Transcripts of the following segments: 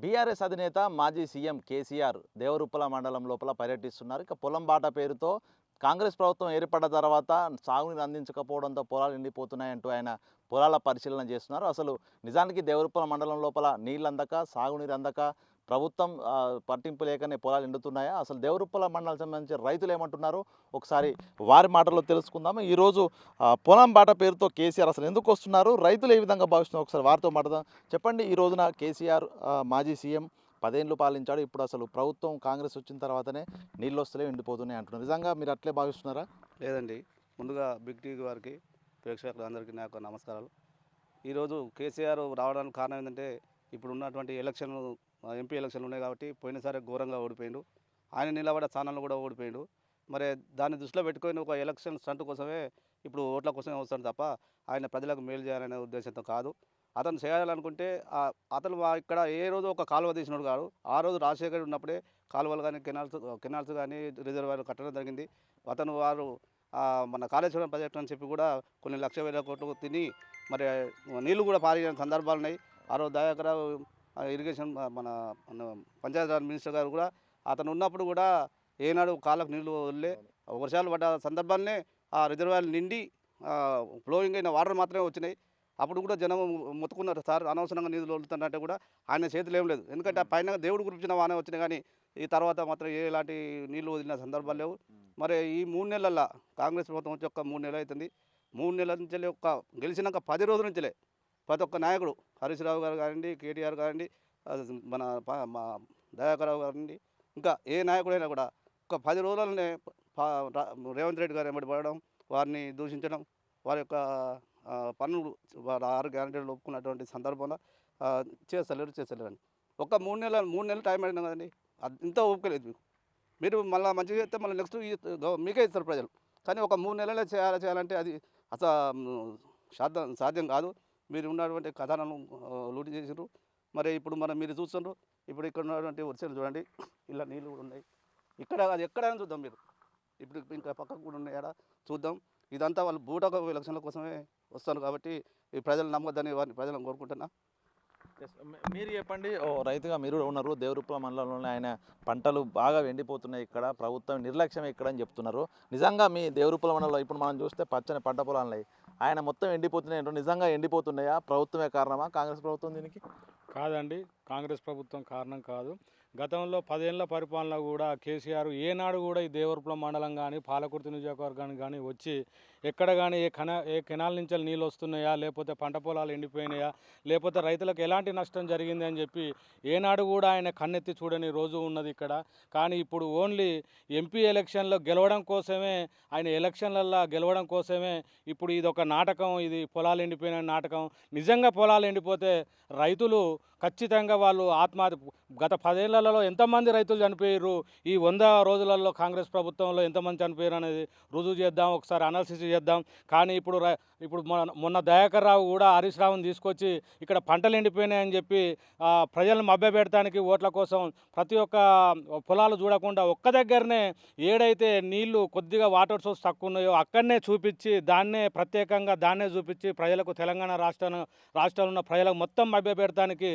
BRS అధినేత మాజీ CM KCR Devaruppula మండలం లోపల పర్యటిస్తున్నారు. ఇక పొలం బాట పేరుతో కాంగ్రెస్ ప్రభుత్వం ఏర్పడ్డ తర్వాత సాగునీరు అందించకపోవడంతో పొలాలు ఎండిపోతున్నాయంటూ ఆయన పొలాల పరిశీలన చేస్తున్నారు. అసలు నిజానికి దేవరుప్పల మండలం లోపల నీళ్ళు అందక సాగునీరు అందక ప్రభుత్వం పట్టింపు లేకనే పొలాలు ఎండుతున్నాయా? అసలు దేవరుప్పల మండలం సంబంధించి రైతులు ఏమంటున్నారు? ఒకసారి వారి మాటల్లో తెలుసుకుందాము. ఈరోజు పొలం బాట పేరుతో కేసీఆర్ అసలు ఎందుకు వస్తున్నారు? రైతులు ఏ విధంగా భావిస్తున్నారు? ఒకసారి వారితో మాట్లాదాం చెప్పండి ఈ రోజున కేసీఆర్ మాజీ సీఎం పదేళ్ళు పాలించాడు. ఇప్పుడు అసలు ప్రభుత్వం కాంగ్రెస్ వచ్చిన తర్వాతనే నీళ్ళు వస్తలే ఎండిపోతున్నాయి అంటున్నారు. నిజంగా మీరు అట్లే భావిస్తున్నారా? లేదండి. ముందుగా బిగ్ టీవీ వారికి ప్రేక్షకులందరికీ నా యొక్క నమస్కారాలు. ఈరోజు కేసీఆర్ రావడానికి కారణం ఏంటంటే ఇప్పుడు ఉన్నటువంటి ఎలక్షన్ ఎంపీ ఎలక్షన్లు ఉన్నాయి కాబట్టి పోయినసారి ఘోరంగా ఓడిపోయిండు. ఆయన నిలబడ స్థానంలో కూడా ఓడిపోయిండు. మరి దాన్ని దృష్టిలో పెట్టుకొని ఒక ఎలక్షన్ స్టంట్ కోసమే ఇప్పుడు ఓట్ల కోసమే వస్తాడు తప్ప ఆయన ప్రజలకు మేలు చేయాలనే ఉద్దేశంతో కాదు. అతను చేయాలనుకుంటే అతను ఇక్కడ ఏ రోజు ఒక కాలువ తీసినాడు కాదు. ఆ రోజు రాజశేఖర్ ఉన్నప్పుడే కాలువలు కానీ కెనాల్స్ కెనాల్స్ కానీ రిజర్వాయర్ కట్టడం జరిగింది. అతను వారు మన కాళేశ్వరం ప్రాజెక్ట్ అని చెప్పి కూడా కొన్ని లక్ష వేల కోట్లు తిని మరి నీళ్ళు కూడా పారిన సందర్భాలు ఉన్నాయి ఆ రోజు దయాకరావు ఇరిగేషన్ మన పంచాయతీరాజ్ మినిస్టర్ గారు కూడా అతను ఉన్నప్పుడు కూడా ఏనాడు కాళ్ళకు నీళ్ళు వదిలే వర్షాలు పడ్డ సందర్భాలనే ఆ రిజర్వాయర్ నిండి ఫ్లోయింగ్ అయిన వాటర్ మాత్రమే వచ్చినాయి. అప్పుడు కూడా జనం మొత్తుకున్నారు సార్ అనవసరంగా నీళ్ళు వదులుతున్నట్టే కూడా ఆయన చేతులు ఏం లేదు. ఎందుకంటే ఆ పైన దేవుడు గురించిన వానే వచ్చినాయి కానీ ఈ తర్వాత మాత్రం ఏ ఎలాంటి నీళ్ళు వదిలిన సందర్భాలు లేవు. మరి ఈ మూడు నెలల్లో కాంగ్రెస్ ప్రభుత్వం వచ్చి ఒక మూడు నెలలు అవుతుంది. మూడు నెలల నుంచి ఒక గెలిచినాక పది రోజుల నుంచిలే ప్రతి ఒక్క నాయకుడు హరీష్ రావు గారు కానివ్వండి కేటీఆర్ కానివ్వండి మన మా దయాకరావు గారండి ఇంకా ఏ నాయకుడైనా కూడా ఒక పది రోజులనే రేవంత్ రెడ్డి గారు వెంబడి పడడం వారిని దూషించడం వారి యొక్క పనులు పన్నులు వారి ఆరు గ్యారంటీలు ఒప్పుకున్నటువంటి సందర్భంలో చేస్తలేరు చేస్తలేరు అని ఒక మూడు నెలలు మూడు నెలలు టైం అయినా కదండి అది ఇంత ఒప్పుకోలేదు మీకు. మీరు మళ్ళీ మంచిగా చేస్తే మళ్ళీ నెక్స్ట్ మీకే ఇస్తారు ప్రజలు. కానీ ఒక మూడు నెలలే చేయాలి చేయాలంటే అది అసలు సాధ్యం సాధ్యం కాదు. మీరు ఉన్నటువంటి కథనాలను లూటి చేసారు మరి ఇప్పుడు మనం మీరు చూస్తున్నారు ఇప్పుడు ఇక్కడ ఉన్నటువంటి వర్షాలు చూడండి ఇలా నీళ్ళు కూడా ఉన్నాయి. ఇక్కడ అది ఎక్కడైనా చూద్దాం మీరు. ఇప్పుడు ఇంకా పక్కకు కూడా ఉన్నాయి ఆడ చూద్దాం. ఇదంతా వాళ్ళు బూటక ఎలక్షన్ల కోసమే వస్తారు కాబట్టి ఈ ప్రజలు నమ్మొద్దని వారిని ప్రజలను కోరుకుంటున్నా. మీరు చెప్పండి ఓ రైతుగా మీరు కూడా ఉన్నారు దేవరుప్పల మండలంలోనే ఆయన పంటలు బాగా ఎండిపోతున్నాయి ఇక్కడ ప్రభుత్వం నిర్లక్ష్యం ఇక్కడ అని చెప్తున్నారు. నిజంగా మీ దేవరూపుల మండలంలో ఇప్పుడు మనం చూస్తే పచ్చని పంట పొలాలు ఆయన మొత్తం ఎండిపోతున్నాయి నిజంగా ఎండిపోతున్నాయా? ప్రభుత్వమే కారణమా? కాంగ్రెస్ ప్రభుత్వం దీనికి? కాదండి. కాంగ్రెస్ ప్రభుత్వం కారణం కాదు. గతంలో పదేళ్ళ పరిపాలన కూడా కేసీఆర్ ఏనాడు కూడా ఈ దేవరపురం మండలం కానీ పాలకుర్తి నియోజకవర్గానికి కానీ వచ్చి ఎక్కడ కానీ ఏ కణ ఏ కెనాల్ నుంచి నీళ్ళు వస్తున్నాయా లేకపోతే పంట పొలాలు ఎండిపోయినాయా? లేకపోతే రైతులకు ఎలాంటి నష్టం జరిగింది అని చెప్పి ఏనాడు కూడా ఆయన కన్నెత్తి చూడని రోజు ఉన్నది ఇక్కడ. కానీ ఇప్పుడు ఓన్లీ ఎంపీ ఎలక్షన్లో గెలవడం కోసమే ఆయన ఎలక్షన్లల్లో గెలవడం కోసమే ఇప్పుడు ఇది ఒక నాటకం ఇది పొలాలు ఎండిపోయిన నాటకం. నిజంగా పొలాలు ఎండిపోతే రైతులు ఖచ్చితంగా వాళ్ళు ఆత్మహత్య గత పదేళ్ళలో ఎంతమంది రైతులు చనిపోయారు ఈ వంద రోజులలో కాంగ్రెస్ ప్రభుత్వంలో ఎంతమంది చనిపోయారు అనేది రుజువు చేద్దాం. ఒకసారి అనాలిసిస్ చేద్దాం. కానీ ఇప్పుడు రై- ఇప్పుడు మొన్న మొన్న దయాకర్ రావు కూడా హరీష్ రావుని తీసుకొచ్చి ఇక్కడ పంటలు ఎండిపోయినాయని చెప్పి ప్రజలను మభ్యపెడటానికి ఓట్ల కోసం ప్రతి ఒక్క పొలాలు చూడకుండా ఒక్క దగ్గరనే ఏడైతే నీళ్ళు కొద్దిగా వాటర్ సోర్స్ తక్కువ ఉన్నాయో అక్కడనే చూపించి దాన్నే ప్రత్యేకంగా దాన్నే చూపించి ప్రజలకు తెలంగాణ రాష్ట్రం రాష్ట్రంలో ఉన్న ప్రజలకు మొత్తం మభ్యపెడటానికి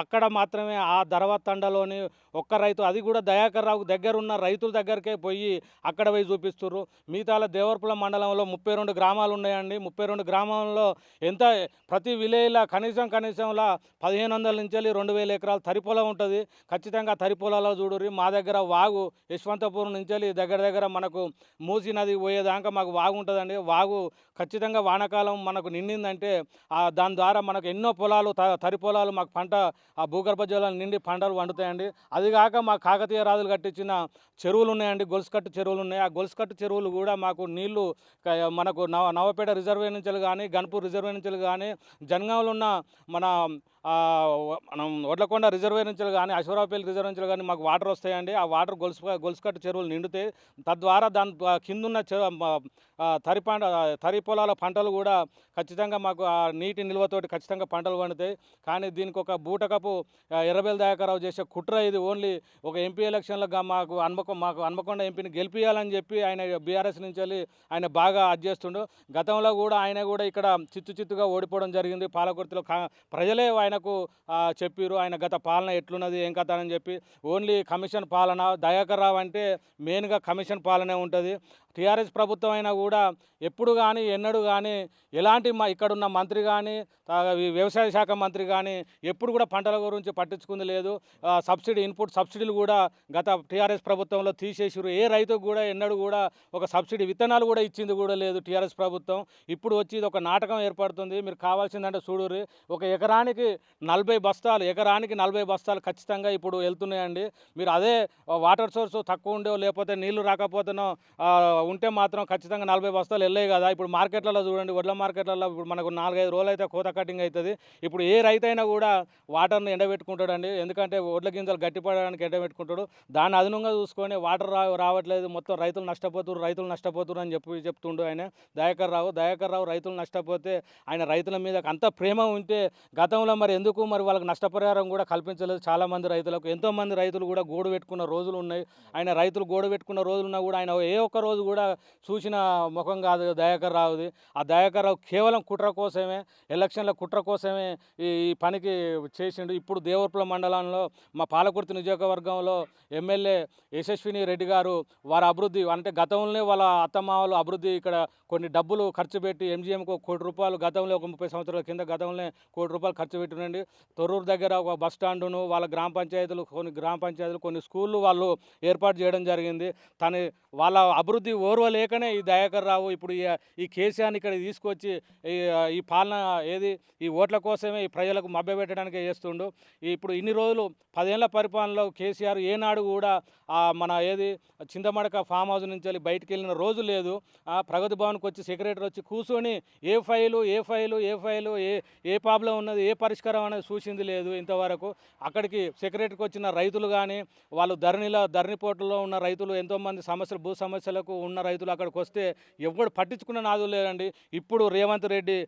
అక్కడ మాత్రమే ఆ ధరవత్తండలోని ఒక్క రైతు అది కూడా దయాకర్ రావు దగ్గర ఉన్న రైతుల దగ్గరికే పోయి అక్కడ పోయి చూపిస్తుర్రు. మిగతా దేవరపుల మండలంలో ముప్పై రెండు గ్రామాలు ఉన్నాయండి. ముప్పై రెండు గ్రామాల్లో ఎంత ప్రతి విలేజ్లా కనీసం కనీసంలా పదిహేను వందల నుంచి రెండు వేల ఎకరాలు తరి పొలం ఉంటుంది. ఖచ్చితంగా తరి పొలాల్లో చూడుర్రి. మా దగ్గర వాగు యశ్వంతపురం నుంచి దగ్గర దగ్గర మనకు మూసి నది పోయేదాకా మాకు వాగు ఉంటుందండి. వాగు ఖచ్చితంగా వానాకాలం మనకు నిండిందంటే దాని ద్వారా మనకు ఎన్నో పొలాలు త- తరి పొలాలు మాకు పంట ఆ భూగర్భ జలాలు నిండి పంటలు వండుతాయండి అది కాక మా కాకతీయ రాజులు కట్టించిన చెరువులు ఉన్నాయండి. గొలుసుకట్టు చెరువులు ఉన్నాయి. ఆ గొలుసుకట్టు చెరువులు కూడా మాకు నీళ్ళు మనకు నవ నవపేట రిజర్వే నుంచి కానీ గన్పూర్ రిజర్వే నుంచి కానీ జనగాంలో ఉన్న మన మనం ఒడ్లకొండ రిజర్వే నుంచి కానీ అశ్వరావుపల్లి రిజర్వ్ నుంచి కానీ మాకు వాటర్ వస్తాయండి. ఆ వాటర్ గొలుసు గొలుసుకట్టు చెరువులు నిండుతాయి తద్వారా దాని కిందున్న చె తరి పంట తరి పొలాల పంటలు కూడా ఖచ్చితంగా మాకు ఆ నీటి నిల్వతోటి ఖచ్చితంగా పంటలు పండుతాయి. కానీ దీనికి ఒక బూటకపు ఎర్రబెల్ దయాకరావు చేసే కుట్ర ఇది. ఓన్లీ ఒక ఎంపీ ఎలక్షన్లో మాకు హన్మకొ మాకు హన్మకొండ ఎంపీని గెలిపించాలని చెప్పి ఆయన బీఆర్ఎస్ నుంచి వెళ్ళి ఆయన బాగా అది చేస్తుండు. గతంలో కూడా ఆయన కూడా ఇక్కడ చిత్తు చిత్తుగా ఓడిపోవడం జరిగింది. పాలకుర్తిలో కా ప్రజలే ఆయన ఆయనకు చెప్పారు ఆయన గత పాలన ఎట్లున్నది ఏం కథ అని చెప్పి. ఓన్లీ కమిషన్ పాలన దయాకర్ రావు అంటే మెయిన్గా కమిషన్ పాలనే ఉంటుంది. టీఆర్ఎస్ ప్రభుత్వం అయినా కూడా ఎప్పుడు కానీ ఎన్నడూ కానీ ఎలాంటి మా ఇక్కడున్న మంత్రి కానీ వ్యవసాయ శాఖ మంత్రి కానీ ఎప్పుడు కూడా పంటల గురించి పట్టించుకుంది లేదు. సబ్సిడీ ఇన్పుట్ సబ్సిడీలు కూడా గత టీఆర్ఎస్ ప్రభుత్వంలో తీసేసారు ఏ రైతుకు కూడా ఎన్నడూ కూడా ఒక సబ్సిడీ విత్తనాలు కూడా ఇచ్చింది కూడా లేదు టీఆర్ఎస్ ప్రభుత్వం. ఇప్పుడు వచ్చి ఇది ఒక నాటకం ఏర్పడుతుంది. మీరు కావాల్సిందంటే చూడుర్రి. ఒక ఎకరానికి నలభై బస్తాలు ఎకరానికి నలభై బస్తాలు ఖచ్చితంగా ఇప్పుడు వెళ్తున్నాయండి. మీరు అదే వాటర్ సోర్స్ తక్కువ ఉండో లేకపోతే నీళ్ళు రాకపోతేనో ఉంటే మాత్రం ఖచ్చితంగా నలభై బస్తాలు వెళ్ళాయి కదా. ఇప్పుడు మార్కెట్లలో చూడండి వడ్ల మార్కెట్లలో ఇప్పుడు మనకు నాలుగైదు రోజులు అయితే కోత కటింగ్ అవుతుంది ఇప్పుడు ఏ రైతు అయినా కూడా వాటర్ని ఎండబెట్టుకుంటాడండి. ఎందుకంటే వడ్ల గింజలు గట్టిపడడానికి ఎండబెట్టుకుంటాడు. దాన్ని అదనంగా చూసుకొని వాటర్ రా రావట్లేదు. మొత్తం రైతులు నష్టపోతున్నారు రైతులు నష్టపోతున్నారు అని చెప్పి చెప్తుండు ఆయన. దయాకర్ రావు దయాకర్ రావు రైతులు నష్టపోతే ఆయన రైతుల మీద అంత ప్రేమ ఉంటే గతంలో మరి ఎందుకు మరి వాళ్ళకి నష్టపరిహారం కూడా కల్పించలేదు చాలామంది రైతులకు. ఎంతోమంది రైతులు కూడా గోడు పెట్టుకున్న రోజులు ఉన్నాయి. ఆయన రైతులు గోడు పెట్టుకున్న రోజులున్నా కూడా ఆయన ఏ ఒక్క రోజు కూడా చూసిన ముఖం కాదు దయాకర్ రావుది. ఆ దయాకర్ రావు కేవలం కుట్ర కోసమే ఎలక్షన్ల కుట్ర కోసమే ఈ పనికి చేసిండు. ఇప్పుడు దేవరపుల మండలంలో మా పాలకుర్తి నియోజకవర్గంలో ఎమ్మెల్యే యశస్విని రెడ్డి గారు వారి అభివృద్ధి అంటే గతంలోనే వాళ్ళ అత్తమామలు అభివృద్ధి ఇక్కడ కొన్ని డబ్బులు ఖర్చు పెట్టి ఎంజీఎంకు కోటి రూపాయలు గతంలో ఒక ముప్పై సంవత్సరాల కింద గతంలో కోటి రూపాయలు ఖర్చు పెట్టినండి తొర్రూరు దగ్గర ఒక బస్ స్టాండును వాళ్ళ గ్రామ పంచాయతీలు కొన్ని గ్రామ పంచాయతీలు కొన్ని స్కూళ్ళు వాళ్ళు ఏర్పాటు చేయడం జరిగింది. తన వాళ్ళ అభివృద్ధి ఓర్వలేకనే ఈ దయాకర్ రావు ఇప్పుడు ఈ ఈ కేసీఆర్ని ఇక్కడ తీసుకొచ్చి ఈ పాలన ఏది ఈ ఓట్ల కోసమే ఈ ప్రజలకు మభ్యపెట్టడానికే చేస్తుండు. ఇప్పుడు ఇన్ని రోజులు పదేళ్ళ పరిపాలనలో కేసీఆర్ ఏనాడు కూడా మన ఏది చింతమడక ఫామ్ హౌస్ నుంచి వెళ్ళి బయటికి వెళ్ళిన రోజు లేదు. ఆ ప్రగతి భవన్కి వచ్చి సెక్రటరీ వచ్చి కూర్చొని ఏ ఫైలు ఏ ఫైలు ఏ ఫైలు ఏ ఏ ప్రాబ్లం ఉన్నది ఏ పరిష్కారం అనేది చూసింది లేదు ఇంతవరకు. అక్కడికి సెక్రటరీకి వచ్చిన రైతులు కానీ వాళ్ళు ధరణిలో ధరణి పోర్టులో ఉన్న రైతులు ఎంతోమంది సమస్యలు భూ సమస్యలకు ఉన్న రైతులు అక్కడికి వస్తే ఎవడు పట్టించుకున్న నాదు లేదండి ఇప్పుడు రేవంత్ రెడ్డి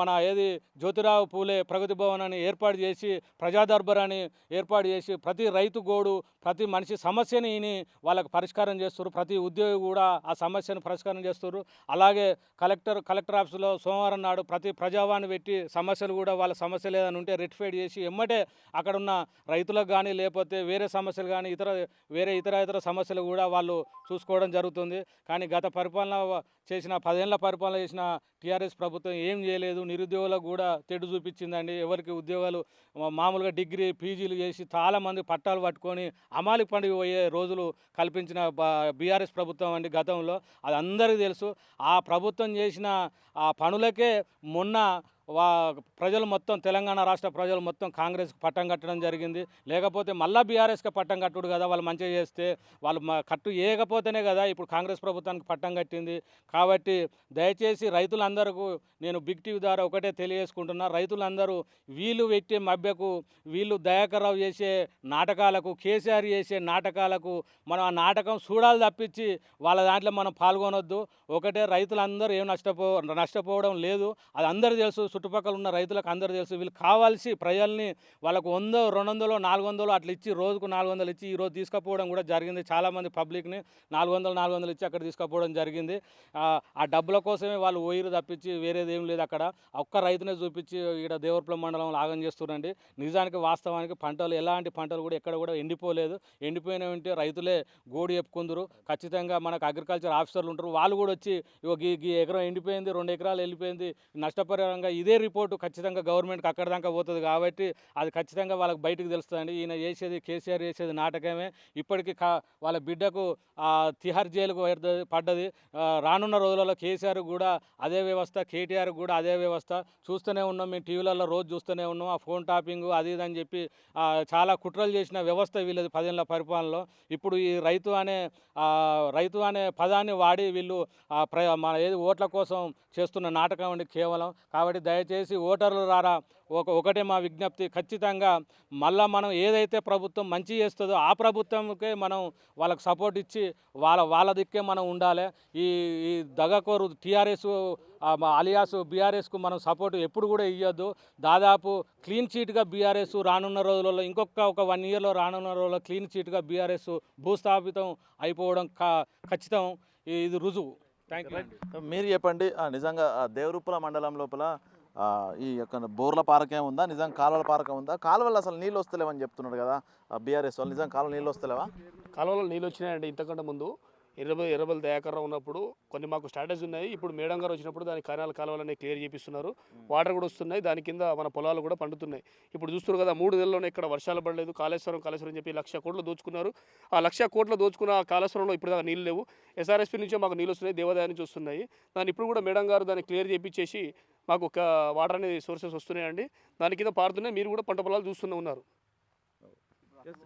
మన ఏది జ్యోతిరావు పూలే ప్రగతి భవన్ అని ఏర్పాటు చేసి ప్రజాదర్బార్ అని ఏర్పాటు చేసి ప్రతి రైతు గోడు ప్రతి మనిషి సమస్యని వాళ్ళకు వాళ్ళకి పరిష్కారం చేస్తారు. ప్రతి ఉద్యోగి కూడా ఆ సమస్యను పరిష్కారం చేస్తారు. అలాగే కలెక్టర్ కలెక్టర్ ఆఫీసులో సోమవారం నాడు ప్రతి ప్రజావాణి పెట్టి సమస్యలు కూడా వాళ్ళ సమస్యలు ఏదైనా ఉంటే రెక్టిఫైడ్ చేసి ఎమ్మటే అక్కడ ఉన్న రైతులకు కానీ లేకపోతే వేరే సమస్యలు కానీ ఇతర వేరే ఇతర ఇతర సమస్యలు కూడా వాళ్ళు చూసుకోవడం జరుగుతుంది. కానీ గత పరిపాలన చేసిన పదేళ్ళ పరిపాలన చేసిన టీఆర్ఎస్ ప్రభుత్వం ఏం చేయలేదు. నిరుద్యోగులకు కూడా తెడు చూపించిందండి. ఎవరికి ఉద్యోగాలు మామూలుగా డిగ్రీ పీజీలు చేసి చాలామంది పట్టాలు పట్టుకొని అమాలి పండుగ పోయే రోజులు కల్పించిన బీఆర్ఎస్ ప్రభుత్వం అండి గతంలో. అది అందరికీ తెలుసు. ఆ ప్రభుత్వం చేసిన ఆ పనులకే మొన్న ప్రజలు మొత్తం తెలంగాణ రాష్ట్ర ప్రజలు మొత్తం కాంగ్రెస్కి పట్టం కట్టడం జరిగింది. లేకపోతే మళ్ళా బీఆర్ఎస్కి పట్టం కట్టుడు కదా వాళ్ళు మంచిగా చేస్తే. వాళ్ళు కట్టు వేయకపోతేనే కదా ఇప్పుడు కాంగ్రెస్ ప్రభుత్వానికి పట్టం కట్టింది. కాబట్టి దయచేసి రైతులందరికీ నేను బిగ్ టీవీ ద్వారా ఒకటే తెలియజేసుకుంటున్నా. రైతులందరూ వీళ్ళు పెట్టే మభ్యకు వీళ్ళు దయాకర్రావు చేసే నాటకాలకు కేసీఆర్ చేసే నాటకాలకు మనం ఆ నాటకం చూడాలి తప్పించి వాళ్ళ దాంట్లో మనం పాల్గొనొద్దు. ఒకటే రైతులందరూ ఏం నష్టపో నష్టపోవడం లేదు. అది అందరూ తెలుసు. చుట్టుపక్కల ఉన్న రైతులకు అందరూ తెలుసు. వీళ్ళు కావాల్సి ప్రజల్ని వాళ్ళకు వందో రెండు వందలు నాలుగు వందలు అట్లా ఇచ్చి రోజుకు నాలుగు వందలు ఇచ్చి ఈ రోజు తీసుకుపోవడం కూడా జరిగింది. చాలామంది పబ్లిక్ని నాలుగు వందలు నాలుగు వందలు ఇచ్చి అక్కడ తీసుకుపోవడం జరిగింది. ఆ, డబ్బుల కోసమే వాళ్ళు ఓయిరు తప్పించి వేరేది ఏం లేదు అక్కడ. ఒక్క రైతునే చూపించి ఇక్కడ దేవరపుల మండలం లాగం చేస్తున్నారండి నిజానికి వాస్తవానికి పంటలు ఎలాంటి పంటలు కూడా ఎక్కడ కూడా ఎండిపోలేదు. ఎండిపోయిన ఉంటే రైతులే గోడు చెప్పుకుందరు. ఖచ్చితంగా మనకు అగ్రికల్చర్ ఆఫీసర్లు ఉంటారు. వాళ్ళు కూడా వచ్చి ఇగో గీ ఎకరం ఎండిపోయింది రెండు ఎకరాలు వెళ్ళిపోయింది. నష్టపరిహారంగా ఇదే రిపోర్టు ఖచ్చితంగా గవర్నమెంట్కి అక్కడ దాకా పోతుంది కాబట్టి అది ఖచ్చితంగా వాళ్ళకి బయటకు తెలుస్తుందండి. ఈయన చేసేది కేసీఆర్ చేసేది నాటకమే. ఇప్పటికీ కా వాళ్ళ బిడ్డకు తిహార్ జైలుకు పడ్డది- పడ్డది రానున్న రోజులలో కేసీఆర్ కూడా అదే వ్యవస్థ కేటీఆర్ కూడా అదే వ్యవస్థ. చూస్తూనే ఉన్నాం మేము టీవీలలో రోజు చూస్తూనే ఉన్నాం. ఆ ఫోన్ టాపింగ్ అది ఇది అని చెప్పి చాలా కుట్రలు చేసిన వ్యవస్థ వీళ్ళది పదేళ్ళ పరిపాలనలో. ఇప్పుడు ఈ రైతు అనే రైతు అనే పదాన్ని వాడి వీళ్ళు ప్ర మన ఏది ఓట్ల కోసం చేస్తున్న నాటకం అండి కేవలం. కాబట్టి దయచేసి ఓటర్లు రారా? ఒక ఒకటే మా విజ్ఞప్తి. ఖచ్చితంగా మళ్ళా మనం ఏదైతే ప్రభుత్వం మంచి చేస్తుందో ఆ ప్రభుత్వంకే మనం వాళ్ళకి సపోర్ట్ ఇచ్చి వాళ్ళ వాళ్ళ దిక్కే మనం ఉండాలి. ఈ ఈ దగకోరు టీఆర్ఎస్ అలియాస్ బీఆర్ఎస్కు మనం సపోర్ట్ ఎప్పుడు కూడా ఇవ్వద్దు దాదాపు క్లీన్ చీట్గా బీఆర్ఎస్ రానున్న రోజులలో ఇంకొక ఒక వన్ ఇయర్లో రానున్న రోజుల్లో క్లీన్ చీట్గా బీఆర్ఎస్ భూస్థాపితం అయిపోవడం ఖచ్చితం. ఇది రుజువు. థ్యాంక్ యూ మీరు చెప్పండి. నిజంగా దేవరూపుల దేవరూపల మండలం లోపల ఈ యొక్క బోర్ల పారకం ఉందా? నిజం కాలువల పారకం ఉందా? కాలువలు అసలు నీళ్ళు వస్తలేవని చెప్తున్నాడు కదా బీఆర్ఎస్ వాళ్ళు. నిజం కాలువ నీళ్ళు వస్తలేవా? కాలువలో నీళ్ళు వచ్చినాయండి ఇంతకంటే ముందు. ఇరవై ఇరవై దయాకర్రావు ఉన్నప్పుడు కొన్ని మాకు స్ట్రాటజీ ఉన్నాయి. ఇప్పుడు మేడం గారు వచ్చినప్పుడు దాని కనాల కాలువలన్నీ క్లియర్ చేపిస్తున్నారు. వాటర్ కూడా వస్తున్నాయి. దాని కింద మన పొలాలు కూడా పండుతున్నాయి. ఇప్పుడు చూస్తున్నారు కదా మూడు నెలల్లోనే ఇక్కడ వర్షాలు పడలేదు. కాళేశ్వరం కాళేశ్వరం చెప్పి లక్ష కోట్లు దోచుకున్నారు. ఆ లక్ష కోట్లు దోచుకున్న ఆ కాళేశ్వరంలో ఇప్పుడు దాకా నీళ్ళు లేవు. ఎస్ఆర్ఎస్పీ నుంచే మాకు నీళ్ళు వస్తున్నాయి. దేవాదాయ నుంచి వస్తున్నాయి. దాన్ని ఇప్పుడు కూడా మేడం గారు దాన్ని క్లియర్ చేపించేసి మాకు ఒక వాటర్ అనేది సోర్సెస్ వస్తున్నాయండి. దాని కింద పారుతున్నాయి మీరు కూడా పంట పొలాలు చూస్తూనే ఉన్నారు.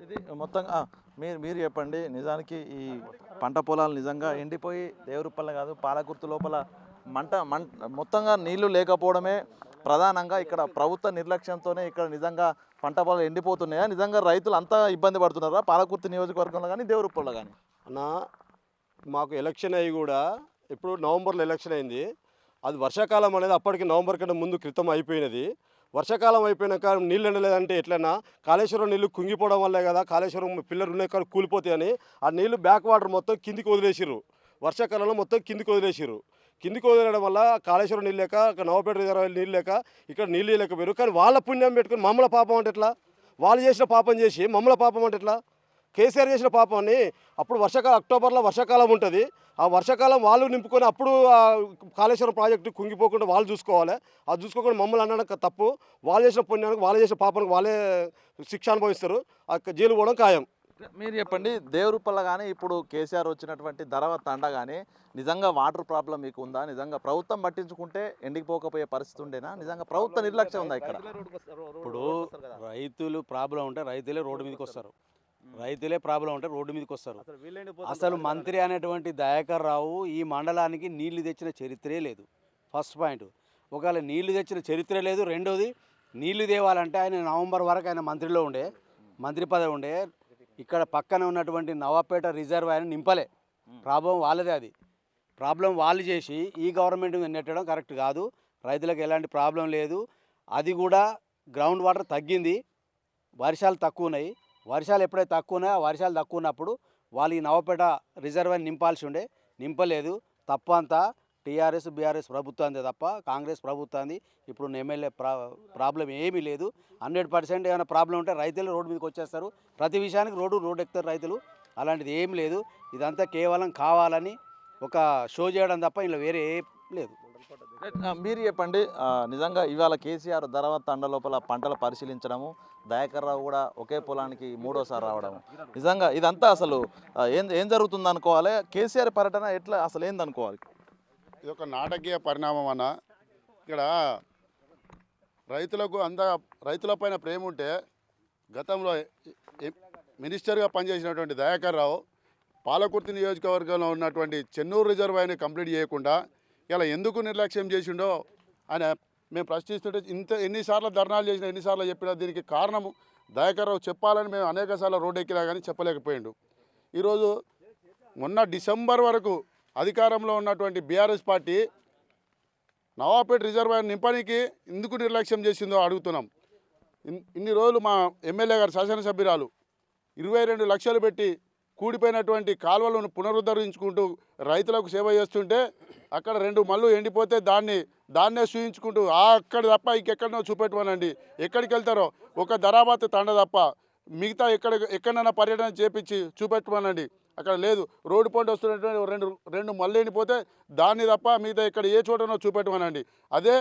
ఇది మొత్తంగా ఆ, మీరు మీరు చెప్పండి. నిజానికి ఈ పంట పొలాలు నిజంగా ఎండిపోయి దేవరుపల్ల కాదు పాలకుర్తి లోపల మంట మంట మొత్తంగా నీళ్ళు లేకపోవడమే ప్రధానంగా ఇక్కడ ప్రభుత్వ నిర్లక్ష్యంతోనే ఇక్కడ నిజంగా పంట పొలాలు ఎండిపోతున్నాయా? నిజంగా రైతులు అంతా ఇబ్బంది పడుతున్నారా? పాలకుర్తి నియోజకవర్గంలో కానీ దేవరుపల్ల కానీ అన్న మాకు ఎలక్షన్ అయ్యి కూడా ఇప్పుడు నవంబర్లో ఎలక్షన్ అయింది. అది వర్షాకాలం అనేది అప్పటికి నవంబర్ కంటే ముందు క్రితం అయిపోయినది. వర్షాకాలం అయిపోయినాక నీళ్ళు ఎండలేదంటే ఎట్లయినా కాళేశ్వరం నీళ్ళు కుంగిపోవడం వల్లే కదా కాళేశ్వరం పిల్లలు ఉన్నాయి కానీ కూలిపోతాయని ఆ నీళ్ళు బ్యాక్ వాటర్ మొత్తం కిందికి వదిలేసిరు వర్షాకాలంలో మొత్తం కిందికి వదిలేసిర్రు. కిందికి వదిలేయడం వల్ల కాళేశ్వరం నీళ్ళు లేక అక్కడ నవపేట రిజర్వాయర్ నీళ్ళు లేక ఇక్కడ నీళ్ళు లేకపోయారు కానీ వాళ్ళ పుణ్యం పెట్టుకుని మమ్మల పాపం అంటే ఎట్లా? వాళ్ళు చేసిన పాపం చేసి మమ్మల పాపం అంటే ఎట్లా? కేసీఆర్ చేసిన పాపాన్ని అప్పుడు వర్షాకాలం అక్టోబర్లో వర్షాకాలం ఉంటుంది. ఆ వర్షాకాలం వాళ్ళు నింపుకొని అప్పుడు ఆ కాళేశ్వరం ప్రాజెక్టు కుంగిపోకుండా వాళ్ళు చూసుకోవాలి. అది చూసుకోకుండా మమ్మల్ని అనడం తప్పు. వాళ్ళు చేసిన పుణ్యానికి వాళ్ళు చేసిన పాపానికి వాళ్ళే శిక్ష అనుభవిస్తారు. ఆ జైలు పోవడం ఖాయం. మీరు చెప్పండి దేవరుపల్ల కానీ ఇప్పుడు కేసీఆర్ వచ్చినటువంటి ధరవ తండ కానీ నిజంగా వాటర్ ప్రాబ్లం మీకు ఉందా? నిజంగా ప్రభుత్వం పట్టించుకుంటే ఎండిపోకపోయే పరిస్థితి ఉండేనా? నిజంగా ప్రభుత్వ నిర్లక్ష్యం ఉందా ఇక్కడ? ఇప్పుడు రైతులు ప్రాబ్లం ఉంటే రైతులే రోడ్డు మీదకి వస్తారు. రైతులే ప్రాబ్లం ఉంటే రోడ్డు మీదకి వస్తారు అసలు మంత్రి అనేటువంటి దయాకర్ రావు ఈ మండలానికి నీళ్ళు తెచ్చిన చరిత్రే లేదు. First point. ఒకవేళ నీళ్ళు తెచ్చిన చరిత్ర లేదు. రెండోది నీళ్ళు తేవాలంటే ఆయన నవంబర్ వరకు ఆయన మంత్రిలో ఉండే మంత్రి పదవి ఉండే. ఇక్కడ పక్కన ఉన్నటువంటి నవాపేట రిజర్వాయర్ నింపలే. ప్రాబ్లం వాళ్ళదే అది. ప్రాబ్లం వాళ్ళు చేసి ఈ గవర్నమెంట్ మీద నెట్టడం కరెక్ట్ కాదు. రైతులకు ఎలాంటి ప్రాబ్లం లేదు. అది కూడా గ్రౌండ్ వాటర్ తగ్గింది. వర్షాలు తక్కువ ఉన్నాయి. వర్షాలు ఎప్పుడైతే తక్కువ ఉన్నాయో వర్షాలు తక్కువ ఉన్నప్పుడు వాళ్ళు ఈ నవపేట రిజర్వాయర్ నింపాల్సి ఉండే నింపలేదు. తప్ప అంతా టీఆర్ఎస్ బీఆర్ఎస్ ప్రభుత్వాందే తప్ప కాంగ్రెస్ ప్రభుత్వాన్ని ఇప్పుడు ఎమ్మెల్యే ప్రా ప్రాబ్లం ఏమీ లేదు. హండ్రెడ్ పర్సెంట్ ఏమైనా ప్రాబ్లం ఉంటే రైతులు రోడ్డు మీదకి వచ్చేస్తారు. ప్రతి విషయానికి రోడ్డు రోడ్డు ఎక్కుతారు రైతులు. అలాంటిది ఏం లేదు. ఇదంతా కేవలం కావాలని ఒక షో చేయడం తప్ప ఇలా వేరే ఏం లేదు. మీరు చెప్పండి. నిజంగా ఇవాళ కేసీఆర్ ధరవ తండ లోపల పంటలు పరిశీలించడము దయాకర్ రావు కూడా ఒకే పొలానికి మూడోసారి రావడం నిజంగా ఇదంతా అసలు ఏం ఏం జరుగుతుంది అనుకోవాలి? కేసీఆర్ పర్యటన ఎట్లా అసలు ఏంది అనుకోవాలి? ఇది ఒక నాటకీయ పరిణామం అన్న. ఇక్కడ రైతులకు అంద రైతులపైన ప్రేమ ఉంటే గతంలో మినిస్టర్గా పనిచేసినటువంటి దయాకర్ రావు పాలకుర్తి నియోజకవర్గంలో ఉన్నటువంటి చెన్నూరు రిజర్వాయర్ని కంప్లీట్ చేయకుండా ఇలా ఎందుకు నిర్లక్ష్యం చేసిండో ఆయన మేము ప్రశ్నిస్తుంటే ఇంత ఎన్నిసార్లు ధర్నాలు చేసినా ఎన్నిసార్లు చెప్పినా దీనికి కారణము దయాకర్రావు చెప్పాలని మేము అనేక సార్లు రోడ్డు ఎక్కినా కానీ చెప్పలేకపోయిండు. ఈరోజు మొన్న డిసెంబర్ వరకు అధికారంలో ఉన్నటువంటి బీఆర్ఎస్ పార్టీ నవాపేట రిజర్వాయర్ నింపడానికి ఎందుకు నిర్లక్ష్యం చేసిందో అడుగుతున్నాం. ఇన్ని రోజులు మా ఎమ్మెల్యే గారు శాసనసభ్యురాలు ఇరవై రెండు లక్షలు పెట్టి కూడిపోయినటువంటి కాలువలను పునరుద్ధరించుకుంటూ రైతులకు సేవ చేస్తుంటే అక్కడ రెండు మళ్ళు ఎండిపోతే దాన్ని దాన్నే చూయించుకుంటూ ఆ అక్కడ తప్ప ఇంకెక్కడనో చూపెట్టమనండి ఎక్కడికి వెళ్తారో? ఒక ధరాబాత్ తండ తప్ప మిగతా ఎక్కడ ఎక్కడైనా పర్యటన చేపించి చూపెట్టమనండి అక్కడ లేదు. రోడ్డు పంట వస్తున్నటువంటి రెండు రెండు మళ్ళీ ఎండిపోతే దాన్ని తప్ప మిగతా ఇక్కడ ఏ చోటనో చూపెట్టమనండి అదే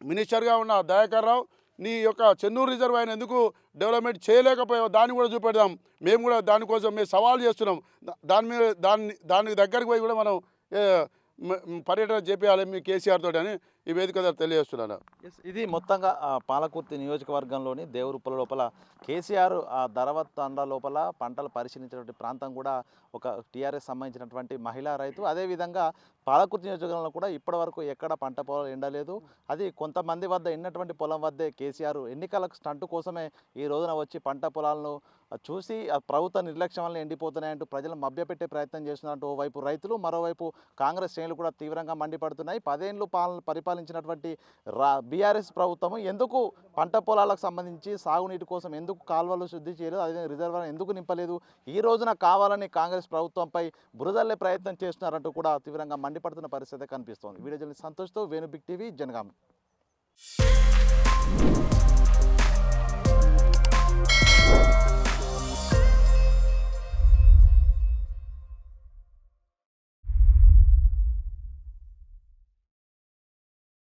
మినిస్టర్గా ఉన్న దయాకర్ రావు నీ యొక్క చెన్నూరు అయిన ఎందుకు డెవలప్మెంట్ చేయలేకపోయావు? దాన్ని కూడా చూపెడదాం. మేము కూడా దానికోసం మేము సవాల్ చేస్తున్నాం. దాని మీద దాన్ని దానికి దగ్గరికి పోయి కూడా మనం పర్యటన చేపేయాలి మీ కేసీఆర్ తోటి అని ఈ వేదిక ద్వారా తెలియజేస్తున్నాను. ఇది మొత్తంగా పాలకుర్తి నియోజకవర్గంలోని దేవరుప్పల లోపల కేసీఆర్ ఆ ధరవత్ లోపల పంటలు పరిశీలించినటువంటి ప్రాంతం కూడా ఒక టీఆర్ఎస్ సంబంధించినటువంటి మహిళా రైతు. అదేవిధంగా పాలకుర్తి నియోజకవర్గంలో కూడా ఇప్పటివరకు ఎక్కడ పంట పొలాలు ఎండలేదు. అది కొంతమంది వద్ద ఎండినటువంటి పొలం వద్దే కేసీఆర్ ఎన్నికలకు స్టంట్ కోసమే ఈ రోజున వచ్చి పంట పొలాలను చూసి ఆ ప్రభుత్వ నిర్లక్ష్యం వల్ల ఎండిపోతున్నాయంటూ ప్రజలు మభ్యపెట్టే ప్రయత్నం చేస్తున్నట్టు ఓవైపు రైతులు మరోవైపు కాంగ్రెస్ శ్రేణులు కూడా తీవ్రంగా మండిపడుతున్నాయి. పదేళ్ళు పాలన పరిపాలించినటువంటి రా బీఆర్ఎస్ ప్రభుత్వం ఎందుకు పంట పొలాలకు సంబంధించి సాగునీటి కోసం ఎందుకు కాలువలు శుద్ధి చేయలేదు అదే రిజర్వర్ ఎందుకు నింపలేదు? ఈ రోజున కావాలని కాంగ్రెస్ ప్రభుత్వంపై బురదల్లే ప్రయత్నం చేస్తున్నారంటూ కూడా తీవ్రంగా మండిపడుతున్న పరిస్థితి కనిపిస్తోంది. వీడియో జర్నలిస్ట్ సంతోష్తో వేణు బిగ్ టీవీ జనగాం.